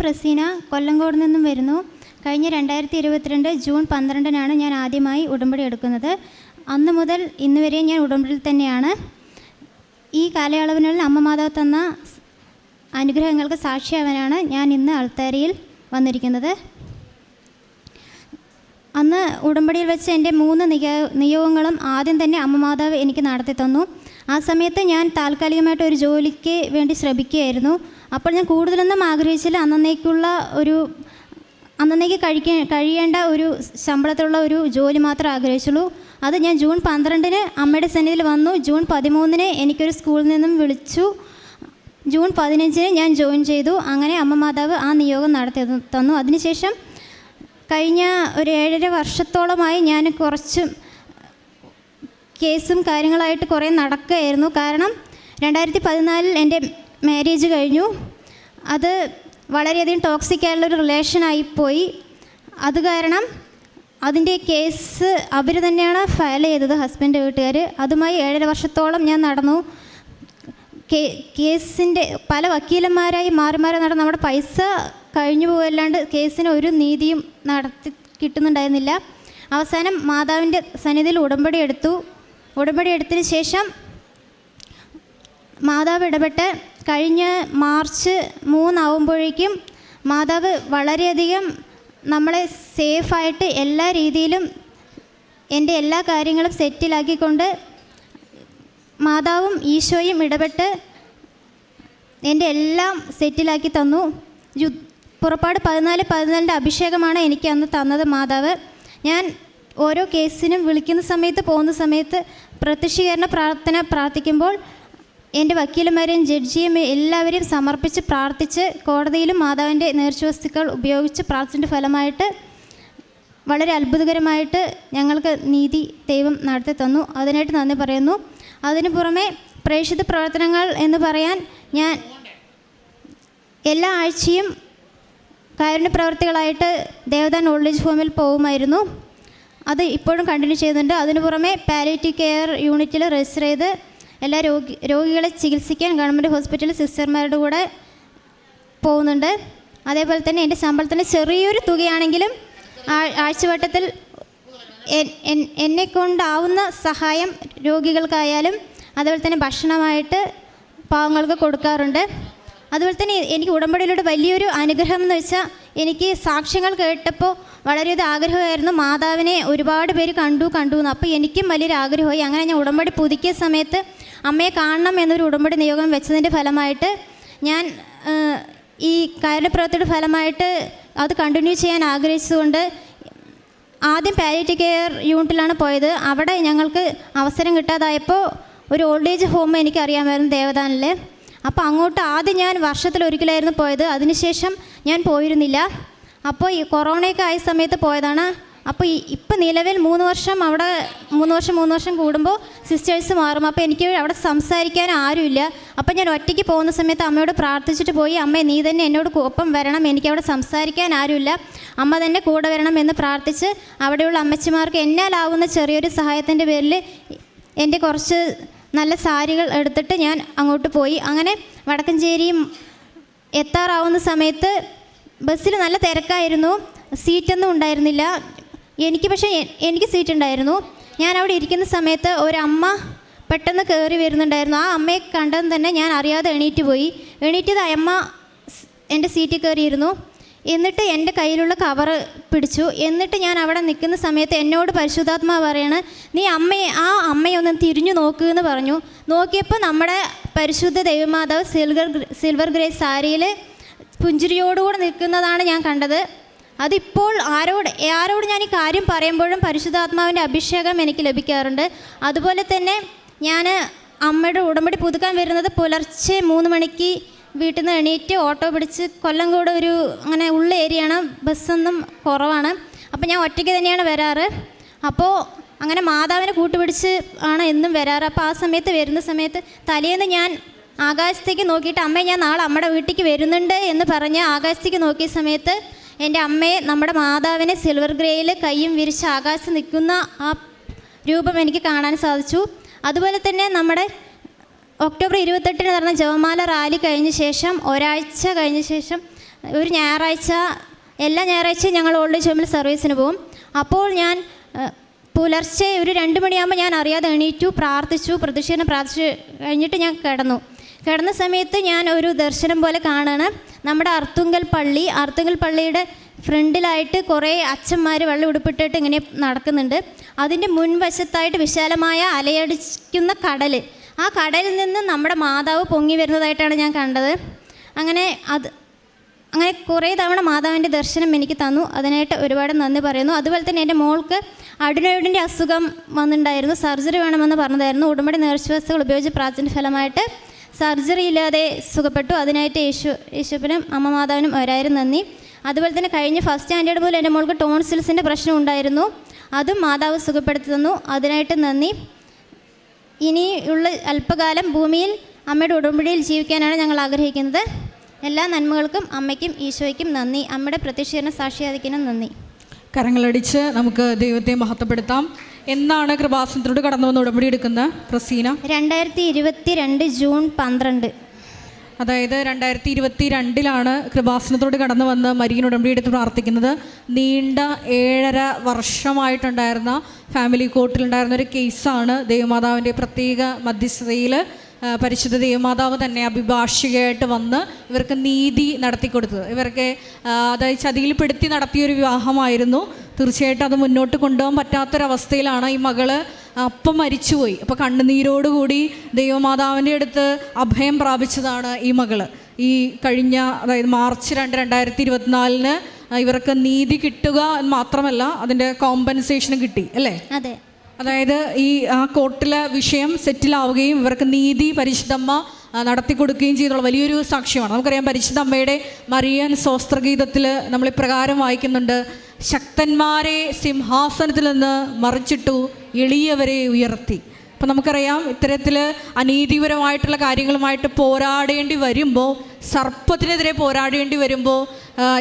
പ്രസീന കൊല്ലങ്കോട് നിന്നും വരുന്നു. കഴിഞ്ഞ രണ്ടായിരത്തി ഇരുപത്തിരണ്ട് ജൂൺ പന്ത്രണ്ടിനാണ് ഞാൻ ആദ്യമായി ഉടമ്പടി എടുക്കുന്നത്. അന്ന് മുതൽ ഇന്ന് വരെ ഞാൻ ഉടമ്പടിയിൽ തന്നെയാണ്. ഈ കാലയളവിനുള്ളിൽ അമ്മ മാതാവ് തന്ന അനുഗ്രഹങ്ങൾക്ക് സാക്ഷിയാവാനാണ് ഞാൻ ഇന്ന് അൾത്താരിയിൽ വന്നിരിക്കുന്നത്. അന്ന് ഉടമ്പടിയിൽ വെച്ച് എന്റെ മൂന്ന് നിയോഗങ്ങളും ആദ്യം തന്നെ അമ്മ മാതാവ് എനിക്ക് നടത്തി തന്നു ആ സമയത്ത് ഞാൻ താൽക്കാലികമായിട്ട് ഒരു ജോലിക്ക് വേണ്ടി ശ്രമിക്കുകയായിരുന്നു. അപ്പോൾ ഞാൻ കൂടുതലൊന്നും ആഗ്രഹിച്ചില്ല. അന്നേക്കുള്ള ഒരു അന്നേക്ക് കഴിക്ക കഴിയേണ്ട ഒരു ശമ്പളത്തിലുള്ള ഒരു ജോലി മാത്രമേ ആഗ്രഹിച്ചുള്ളൂ. അത് ഞാൻ ജൂൺ പന്ത്രണ്ടിന് അമ്മയുടെ സന്നിധിയിൽ വന്നു. ജൂൺ പതിമൂന്നിന് എനിക്കൊരു സ്കൂളിൽ നിന്നും വിളിച്ചു. ജൂൺ പതിനഞ്ചിന് ഞാൻ ജോയിൻ ചെയ്തു. അങ്ങനെ അമ്മ മാതാവ് ആ നിയോഗം നടത്തി തന്നു. അതിനുശേഷം കഴിഞ്ഞ ഒരു ഏഴര വർഷത്തോളമായി ഞാൻ കുറച്ച് കേസും കാര്യങ്ങളായിട്ട് കുറേ നടക്കുകയായിരുന്നു. കാരണം രണ്ടായിരത്തി പതിനാലിൽ എന്റെ മാരേജ് കഴിഞ്ഞു. അത് വളരെയധികം ടോക്സിക് ആയിട്ടുള്ളൊരു റിലേഷനായിപ്പോയി അത് കാരണം അതിന്റെ കേസ് അവർ തന്നെയാണ് ഫയൽ ചെയ്തത് ഹസ്ബൻഡ് വീട്ടുകാർ അതുമായി ഏഴര വർഷത്തോളം ഞാൻ നടന്നു. കേസിന്റെ പല വക്കീലന്മാരായി മാറി മാറി നടന്ന് നമ്മുടെ പൈസ കഴിഞ്ഞു പോകല്ലാണ്ട് കേസിന് ഒരു നീതിയും നടത്തി കിട്ടുന്നുണ്ടായിരുന്നില്ല. അവസാനം മാതാവിന്റെ സന്നിധിയിൽ ഉടമ്പടി എടുത്തു. ഉടമ്പടി എടുത്തതിന് ശേഷം മാതാവ് ഇടപെട്ട് കഴിഞ്ഞ മാർച്ച് മൂന്നാവുമ്പോഴേക്കും മാതാവ് വളരെയധികം നമ്മളെ സേഫായിട്ട് എല്ലാ രീതിയിലും എന്റെ എല്ലാ കാര്യങ്ങളും സെറ്റിലാക്കിക്കൊണ്ട് മാതാവും ഈശോയും ഇടപെട്ട് എന്റെ എല്ലാം സെറ്റിലാക്കി തന്നു. പുറപ്പാട് പതിനാല് പതിനാലിന്റെ അഭിഷേകമാണ് എനിക്ക് അന്ന് തന്നത് മാതാവ്. ഞാൻ ഓരോ കേസിനും വിളിക്കുന്ന സമയത്ത് പോകുന്ന സമയത്ത് പ്രത്യക്ഷീകരണ പ്രാർത്ഥന പ്രാർത്ഥിക്കുമ്പോൾ എന്റെ വക്കീലന്മാരെയും ജഡ്ജിയും എല്ലാവരെയും സമർപ്പിച്ച് പ്രാർത്ഥിച്ച് കോടതിയിലും മാതാവിന്റെ നേർച്ചവസ്തുക്കൾ ഉപയോഗിച്ച് പ്രാർത്ഥിച്ചിന്റെ ഫലമായിട്ട് വളരെ അത്ഭുതകരമായിട്ട് ഞങ്ങൾക്ക് നീതി ദൈവം നടത്തി തന്നു. അതിനായിട്ട് നന്ദി പറയുന്നു. അതിനു പുറമെ പ്രേക്ഷിത പ്രവർത്തനങ്ങൾ എന്ന് പറയാൻ ഞാൻ എല്ലാ ആഴ്ചയും കാരുണ്യ പ്രവർത്തികളായിട്ട് ദേവദാൻ ഓൾഡ് ഏജ് ഹോമിൽ പോകുമായിരുന്നു. അത് ഇപ്പോഴും കണ്ടിന്യൂ ചെയ്യുന്നുണ്ട്. അതിനു പുറമെ പാലിയേറ്റീവ് കെയർ യൂണിറ്റിൽ രജിസ്റ്റർ ചെയ്ത് എല്ലാ രോഗി രോഗികളെ ചികിത്സിക്കാൻ ഗവൺമെന്റ് ഹോസ്പിറ്റലിൽ സിസ്റ്റർമാരുടെ കൂടെ പോകുന്നുണ്ട്. അതേപോലെ തന്നെ എന്റെ ശമ്പളത്തിന് ചെറിയൊരു തുകയാണെങ്കിലും ആഴ്ചവട്ടത്തിൽ എന്നെ കൊണ്ടാവുന്ന സഹായം രോഗികൾക്കായാലും അതുപോലെ തന്നെ ഭക്ഷണമായിട്ട് പാവങ്ങൾക്ക് കൊടുക്കാറുണ്ട്. അതുപോലെ തന്നെ എനിക്ക് ഉടമ്പടിയിലൂടെ വലിയൊരു അനുഗ്രഹം എന്ന് വെച്ചാൽ എനിക്ക് സാക്ഷ്യങ്ങൾ കേട്ടപ്പോൾ വളരെയധികം ആഗ്രഹമായിരുന്നു. മാതാവിനെ ഒരുപാട് പേര് കണ്ടു കണ്ടു എന്ന്. അപ്പോൾ എനിക്കും വലിയൊരു ആഗ്രഹമായി അങ്ങനെ ഞാൻ ഉടമ്പടി പുതുക്കിയ സമയത്ത് അമ്മയെ കാണണം എന്നൊരു ഉടമ്പടി നിയോഗം വെച്ചതിന്റെ ഫലമായിട്ട് ഞാൻ ഈ കാരണപ്രവർത്തിയുടെ ഫലമായിട്ട് അത് കണ്ടിന്യൂ ചെയ്യാൻ ആഗ്രഹിച്ചുകൊണ്ട് ആദ്യം പാരിറ്റി കെയർ യൂണിറ്റിലാണ് പോയത്. അവിടെ ഞങ്ങൾക്ക് അവസരം കിട്ടാതായപ്പോൾ ഒരു ഓൾഡ് ഏജ് ഹോം എനിക്ക് അറിയാമായിരുന്നു ദേവദാനിൽ. അപ്പോൾ അങ്ങോട്ട് ആദ്യം ഞാൻ വർഷത്തിൽ ഒരിക്കലായിരുന്നു പോയത്. അതിനുശേഷം ഞാൻ പോയിരുന്നില്ല. അപ്പോൾ ഈ കൊറോണയൊക്കെ ആയ സമയത്ത് പോയതാണ്. അപ്പോൾ ഇപ്പം നിലവിൽ മൂന്ന് വർഷം അവിടെ മൂന്ന് വർഷം മൂന്ന് വർഷം കൂടുമ്പോൾ സിസ്റ്റേഴ്സ് മാറും. അപ്പോൾ എനിക്ക് അവിടെ സംസാരിക്കാൻ ആരുമില്ല. അപ്പോൾ ഞാൻ ഒറ്റയ്ക്ക് പോകുന്ന സമയത്ത് അമ്മയോട് പ്രാർത്ഥിച്ചിട്ട് പോയി അമ്മേ നീ തന്നെ എന്നോട് ഒപ്പം വരണം. എനിക്ക് അവിടെ സംസാരിക്കാൻ ആരുമില്ല. അമ്മ തന്നെ കൂടെ വരണം എന്ന് പ്രാർത്ഥിച്ച് അവിടെയുള്ള അമ്മച്ചിമാർക്ക് എന്നാലാവുന്ന ചെറിയൊരു സഹായത്തിന്റെ പേരിൽ എന്റെ കുറച്ച് നല്ല സാരികൾ എടുത്തിട്ട് ഞാൻ അങ്ങോട്ട് പോയി. അങ്ങനെ വടക്കഞ്ചേരി എത്താറാവുന്ന സമയത്ത് ബസ്സിൽ നല്ല തിരക്കായിരുന്നു. സീറ്റൊന്നും ഉണ്ടായിരുന്നില്ല. എനിക്ക് പക്ഷേ എനിക്ക് സീറ്റ് ഉണ്ടായിരുന്നു ഞാൻ അവിടെ ഇരിക്കുന്ന സമയത്ത് ഒരമ്മ പെട്ടെന്ന് കയറി വരുന്നുണ്ടായിരുന്നു. ആ അമ്മയെ കണ്ടെന്ന് തന്നെ ഞാൻ അറിയാതെ എണീറ്റ് പോയി. എണീറ്റത് അമ്മ എന്റെ സീറ്റിൽ കയറിയിരുന്നു. എന്നിട്ട് എന്റെ കയ്യിലുള്ള കവർ പിടിച്ചു. എന്നിട്ട് ഞാൻ അവിടെ നിൽക്കുന്ന സമയത്ത് എന്നോട് പരിശുദ്ധാത്മാ പറയാണ് നീ അമ്മയെ ആ അമ്മയെ ഒന്ന് തിരിഞ്ഞു നോക്കുക എന്ന് പറഞ്ഞു. നോക്കിയപ്പോൾ നമ്മുടെ പരിശുദ്ധ ദൈവമാതാവ് സിൽവർ സിൽവർ ഗ്രേ സാരിയിൽ പുഞ്ചിരിയോടുകൂടെ നിൽക്കുന്നതാണ് ഞാൻ കണ്ടത്. അതിപ്പോൾ ആരോട് ആരോട് ഞാൻ ഈ കാര്യം പറയുമ്പോഴും പരിശുദ്ധാത്മാവിന്റെ അഭിഷേകം എനിക്ക് ലഭിക്കാറുണ്ട്. അതുപോലെ തന്നെ ഞാൻ അമ്മയുടെ ഉടമ്പടി പുതുക്കാൻ വരുന്നത് പുലർച്ചെ മൂന്ന് മണിക്ക് വീട്ടിൽ നിന്ന് എണീറ്റ് ഓട്ടോ പിടിച്ച് കൊല്ലംകോട് ഒരു അങ്ങനെ ഉള്ള ഏരിയയാണ്. ബസ്സൊന്നും കുറവാണ്. അപ്പോൾ ഞാൻ ഒറ്റയ്ക്ക് തന്നെയാണ് വരാറ്. അപ്പോൾ അങ്ങനെ മാതാവിനെ കൂട്ടുപിടിച്ച് ആണ് എന്നും വരാറ്. അപ്പോൾ ആ സമയത്ത് വരുന്ന സമയത്ത് തലേന്ന് ഞാൻ ആകാശത്തേക്ക് നോക്കിയിട്ട് അമ്മേ ഞാൻ നാളെ അമ്മയുടെ വീട്ടിലേക്ക് വരുന്നുണ്ട് എന്ന് പറഞ്ഞ് ആകാശത്തേക്ക് നോക്കിയ സമയത്ത് എന്റെ അമ്മയെ നമ്മുടെ മാതാവിനെ സിൽവർ ഗ്രേയിൽ കൈയും വിരിച്ച് ആകാശത്ത് നിൽക്കുന്ന ആ രൂപം എനിക്ക് കാണാൻ സാധിച്ചു. അതുപോലെ തന്നെ നമ്മുടെ ഒക്ടോബർ ഇരുപത്തെട്ടിന് നടന്ന ജവമാല റാലി കഴിഞ്ഞ ശേഷം ഒരാഴ്ച കഴിഞ്ഞ ശേഷം ഒരു ഞായറാഴ്ച എല്ലാ ഞായറാഴ്ചയും ഞങ്ങൾ ഓൾഡ് ഏജ് ഹോമിൽ സർവീസിന് പോകും. അപ്പോൾ ഞാൻ പുലർച്ചെ ഒരു രണ്ട് മണിയാകുമ്പോൾ ഞാൻ അറിയാതെ എണീറ്റു പ്രാർത്ഥിച്ചു പ്രതിഷേധം പ്രാർത്ഥിച്ചു കഴിഞ്ഞിട്ട് ഞാൻ കിടന്നു. കിടന്ന സമയത്ത് ഞാൻ ഒരു ദർശനം പോലെ കാണാണ്. നമ്മുടെ അർത്തുങ്കൽ പള്ളി അർത്തുങ്കൽ പള്ളിയുടെ ഫ്രണ്ടിലായിട്ട് കുറേ അച്ഛന്മാർ വെള്ളം ഉടുപ്പിട്ടിട്ട് ഇങ്ങനെ നടക്കുന്നുണ്ട്. അതിന്റെ മുൻവശത്തായിട്ട് വിശാലമായ അലയടിക്കുന്ന കടൽ ആ കടലിൽ നിന്ന് നമ്മുടെ മാതാവ് പൊങ്ങി വരുന്നതായിട്ടാണ് ഞാൻ കണ്ടത്. അങ്ങനെ അത് അങ്ങനെ കുറേ തവണ മാതാവിന്റെ ദർശനം എനിക്ക് തന്നു. അതിനായിട്ട് ഒരുപാട് നന്ദി പറയുന്നു. അതുപോലെ തന്നെ എന്റെ മോൾക്ക് അഡിനോയിഡിന്റെ അസുഖം വന്നിട്ടുണ്ടായിരുന്നു. സർജറി വേണമെന്ന് പറഞ്ഞതായിരുന്നു. ഉടമ്പടി നേർച്ചവസ്തുക്കൾ ഉപയോഗിച്ച് പ്രാചീന ഫലമായിട്ട് സർജറി ഇല്ലാതെ സുഖപ്പെട്ടു. അതിനായിട്ട് യേശു യേശുപ്പിനും അമ്മ മാതാവിനും ഒരായിരം നന്ദി. അതുപോലെ തന്നെ കഴിഞ്ഞ ഫസ്റ്റ് സ്റ്റാൻഡേർഡ് പോലും എന്റെ മോൾക്ക് ടോൺസിൽസിന്റെ പ്രശ്നം ഉണ്ടായിരുന്നു. അതും മാതാവ് സുഖപ്പെടുത്തി തന്നു. അതിനായിട്ട് നന്ദി. ഇനി ഉള്ള അല്പകാലം ഭൂമിയിൽ അമ്മയുടെ ഉടമ്പടിയിൽ ജീവിക്കാനാണ് ഞങ്ങൾ ആഗ്രഹിക്കുന്നത്. എല്ലാ നന്മകൾക്കും അമ്മയ്ക്കും ഈശോയ്ക്കും നന്ദി. അമ്മയുടെ പ്രത്യക്ഷീകരണ സാക്ഷിയാതിക്കണം നന്ദി. കരങ്ങളടിച്ച് നമുക്ക് ദൈവത്തെ മഹത്വപ്പെടുത്താം. എന്നാണ് കൃപാസനത്തിലൂടെ കടന്നു വന്ന് ഉടമ്പടി എടുക്കുന്നത് പ്രസീന? രണ്ടായിരത്തി ഇരുപത്തി രണ്ട് ജൂൺ പന്ത്രണ്ട്. അതായത് രണ്ടായിരത്തി ഇരുപത്തി രണ്ടിലാണ് കൃപാസനത്തോട് കടന്നു വന്ന് മരിയൻ ഉടമ്പടി എടുത്ത് പ്രാർത്ഥിക്കുന്നത്. നീണ്ട ഏഴര വർഷമായിട്ടുണ്ടായിരുന്ന ഫാമിലി കോർട്ടിലുണ്ടായിരുന്ന ഒരു കേസാണ് ദേവമാതാവിന്റെ പ്രത്യേക മധ്യസ്ഥതയിൽ പരിശുദ്ധ ദേവമാതാവ് തന്നെ അഭിഭാഷികയായിട്ട് വന്ന് ഇവർക്ക് നീതി നടത്തി കൊടുത്തത് ഇവർക്ക് അതായത് ചതിയിൽപ്പെടുത്തി നടത്തിയൊരു വിവാഹമായിരുന്നു. തീർച്ചയായിട്ടും അത് മുന്നോട്ട് കൊണ്ടുപോകാൻ പറ്റാത്തൊരവസ്ഥയിലാണ് ഈ മകൾ അപ്പം മരിച്ചുപോയി. അപ്പോൾ കണ്ണുനീരോടുകൂടി ദൈവമാതാവിന്റെ അടുത്ത് അഭയം പ്രാപിച്ചതാണ് ഈ മകൾ. ഈ കഴിഞ്ഞ അതായത് മാർച്ച് രണ്ട് രണ്ടായിരത്തി ഇരുപത്തിനാലിന് ഇവർക്ക് നീതി കിട്ടുക മാത്രമല്ല അതിന്റെ കോമ്പൻസേഷനും കിട്ടി അല്ലേ? അതെ. അതായത് ഈ ആ കോർട്ടിലെ വിഷയം സെറ്റിലാവുകയും ഇവർക്ക് നീതി പരിശുദ്ധമ്മ നടത്തി കൊടുക്കുകയും ചെയ്തുള്ള വലിയൊരു സാക്ഷ്യമാണ്. നമുക്കറിയാം പരിശുദ്ധ അമ്മയുടെ മറിയൻ സ്വസ്ത്രഗീതത്തിൽ നമ്മൾ ഇപ്രകാരം വായിക്കുന്നുണ്ട്. ശക്തന്മാരെ സിംഹാസനത്തിൽ നിന്ന് മറിച്ചിട്ടു എളിയവരെ ഉയർത്തി. അപ്പം നമുക്കറിയാം ഇത്തരത്തിൽ അനീതിപരമായിട്ടുള്ള കാര്യങ്ങളുമായിട്ട് പോരാടേണ്ടി വരുമ്പോൾ സർപ്പത്തിനെതിരെ പോരാടേണ്ടി വരുമ്പോൾ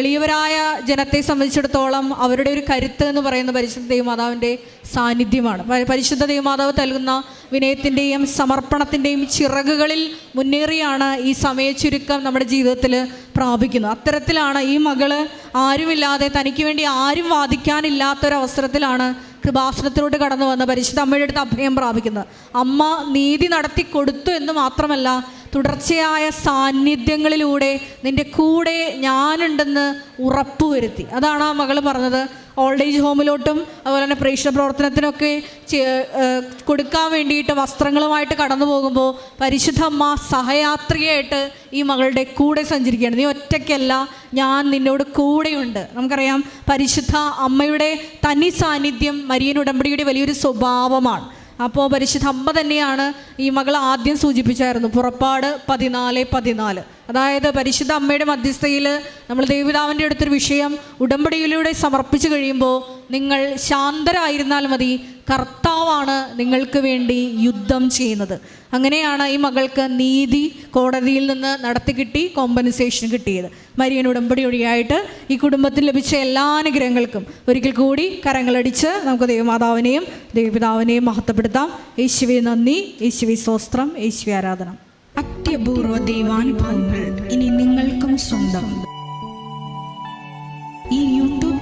എളിയവരായ ജനത്തെ സംബന്ധിച്ചിടത്തോളം അവരുടെ ഒരു കരുത്ത് എന്ന് പറയുന്ന പരിശുദ്ധ ദൈവമാതാവിന്റെ സാന്നിധ്യമാണ്. പരിശുദ്ധ ദൈവമാതാവ് നൽകുന്ന വിനയത്തിന്റെയും സമർപ്പണത്തിന്റെയും ചിറകുകളിൽ മുന്നേറിയാണ് ഈ സമയ ചുരുക്കം നമ്മുടെ ജീവിതത്തിൽ പ്രാപിക്കുന്നത്. അത്തരത്തിലാണ് ഈ മകൾ ആരുമില്ലാതെ തനിക്ക് വേണ്ടി ആരും വാദിക്കാനില്ലാത്തൊരവസരത്തിലാണ് കൃപാസനത്തിലൂടെ കടന്നു വന്ന പരിശുദ്ധ അമ്മയുടെ അടുത്ത് അഭയം പ്രാപിക്കുന്നത്. അമ്മ നീതി നടത്തി കൊടുത്തു എന്ന് മാത്രമല്ല തുടർച്ചയായ സാന്നിധ്യങ്ങളിലൂടെ നിന്റെ കൂടെ ഞാനുണ്ടെന്ന് ഉറപ്പുവരുത്തി. അതാണ് ആ മകൾ പറഞ്ഞത്. ഓൾഡ് ഏജ് ഹോമിലോട്ടും അതുപോലെ തന്നെ പ്രേക്ഷണ പ്രവർത്തനത്തിനൊക്കെ കൊടുക്കാൻ വേണ്ടിയിട്ട് വസ്ത്രങ്ങളുമായിട്ട് കടന്നു പോകുമ്പോൾ പരിശുദ്ധ അമ്മ സഹയാത്രിയായിട്ട് ഈ മകളുടെ കൂടെ സഞ്ചരിക്കുകയാണ്. നീ ഒറ്റയ്ക്കല്ല ഞാൻ നിന്നോട് കൂടെയുണ്ട്. നമുക്കറിയാം പരിശുദ്ധ അമ്മയുടെ തനി സാന്നിധ്യം മരിയൻ ഉടമ്പടിയുടെ വലിയൊരു സ്വഭാവമാണ്. അപ്പോൾ പരിശുദ്ധ അമ്മ തന്നെയാണ് ഈ മകൾ ആദ്യം സൂചിപ്പിച്ചായിരുന്നു. പുറപ്പാട് പതിനാല് പതിനാല്. അതായത് പരിശുദ്ധ അമ്മയുടെ മധ്യസ്ഥയിൽ നമ്മൾ ദേവിതാവിന്റെ അടുത്തൊരു വിഷയം ഉടമ്പടിയിലൂടെ സമർപ്പിച്ചു കഴിയുമ്പോൾ നിങ്ങൾ ശാന്തരായിരുന്നാൽ മതി. കർത്താവാണ് നിങ്ങൾക്ക് വേണ്ടി യുദ്ധം ചെയ്യുന്നത്. അങ്ങനെയാണ് ഈ മകൾക്ക് നീതി കോടതിയിൽ നിന്ന് നടത്തി കിട്ടി കോമ്പൻസേഷൻ കിട്ടിയത്. മരിയൻ ഉടമ്പടി വഴിയായിട്ട് ഈ കുടുംബത്തിൽ ലഭിച്ച എല്ലാ അനുഗ്രഹങ്ങൾക്കും ഒരിക്കൽ കൂടി കരങ്ങളടിച്ച് നമുക്ക് ദൈവമാതാവിനെയും ദൈവപിതാവിനെയും മഹത്വപ്പെടുത്താം. യേശുവെ നന്ദി. യേശുവി സ്വസ്ത്രം യേശുവി ആരാധന. അത്യപൂർവ ദൈവാനുഭവങ്ങൾ ഇനി നിങ്ങൾക്കും സ്വന്തം.